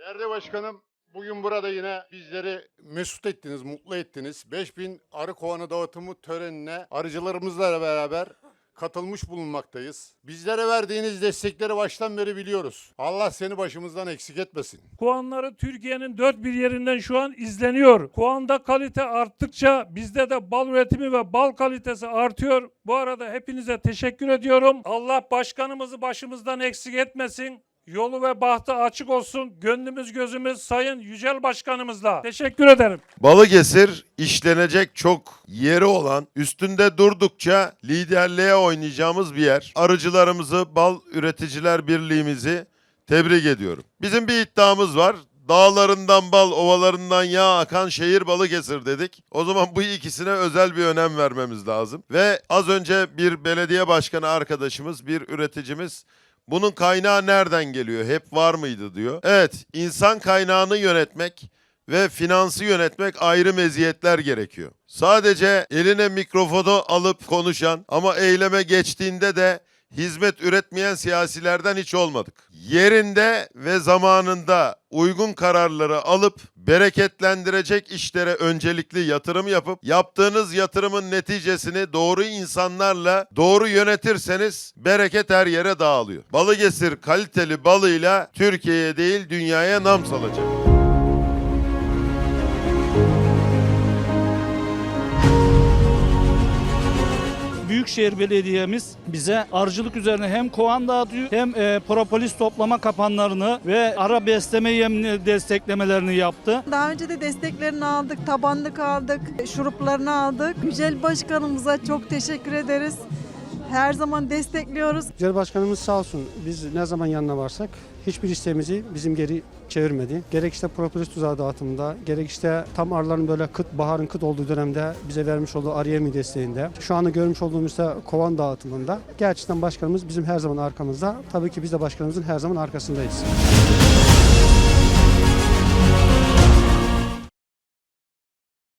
Değerli başkanım, bugün burada yine bizleri mesut ettiniz, mutlu ettiniz. 5000 arı kovanı dağıtımı törenine arıcılarımızla beraber katılmış bulunmaktayız. Bizlere verdiğiniz destekleri baştan beri biliyoruz. Allah seni başımızdan eksik etmesin. Kuanları Türkiye'nin dört bir yerinden şu an izleniyor. Kuanda kalite arttıkça bizde de bal üretimi ve bal kalitesi artıyor. Bu arada hepinize teşekkür ediyorum. Allah başkanımızı başımızdan eksik etmesin. Yolu ve bahtı açık olsun. Gönlümüz gözümüz Sayın Yücel Başkanımızla. Teşekkür ederim. Balıkesir işlenecek çok yeri olan, üstünde durdukça liderliğe oynayacağımız bir yer. Arıcılarımızı, Bal Üreticiler Birliğimizi tebrik ediyorum. Bizim bir iddiamız var. Dağlarından bal, ovalarından yağ akan şehir Balıkesir dedik. O zaman bu ikisine özel bir önem vermemiz lazım. Ve az önce bir belediye başkanı arkadaşımız, bir üreticimiz bunun kaynağı nereden geliyor? Hep var mıydı diyor. Evet, insan kaynağını yönetmek ve finansı yönetmek ayrı meziyetler gerekiyor. Sadece eline mikrofonu alıp konuşan ama eyleme geçtiğinde de hizmet üretmeyen siyasilerden hiç olmadık. Yerinde ve zamanında uygun kararları alıp bereketlendirecek işlere öncelikli yatırım yapıp yaptığınız yatırımın neticesini doğru insanlarla doğru yönetirseniz bereket her yere dağılıyor. Balıkesir kaliteli balıyla Türkiye'ye değil dünyaya nam salacak. Büyükşehir Belediye'miz bize arıcılık üzerine hem kovan dağıtıyor hem e, propolis toplama kapanlarını ve ara besleme yemini desteklemelerini yaptı. Daha önce de desteklerini aldık, tabanlık aldık, şuruplarını aldık. Yücel Başkanımıza çok teşekkür ederiz. Her zaman destekliyoruz. Yücel Başkanımız sağ olsun biz ne zaman yanına varsak hiçbir isteğimizi bizim geri çevirmedi. Gerek işte propolis tuzağı dağıtımında, gerek işte tam arıların böyle kıt, baharın kıt olduğu dönemde bize vermiş olduğu arı yemi desteğinde, şu anda görmüş olduğumuz da kovan dağıtımında gerçekten başkanımız bizim her zaman arkamızda. Tabii ki biz de başkanımızın her zaman arkasındayız.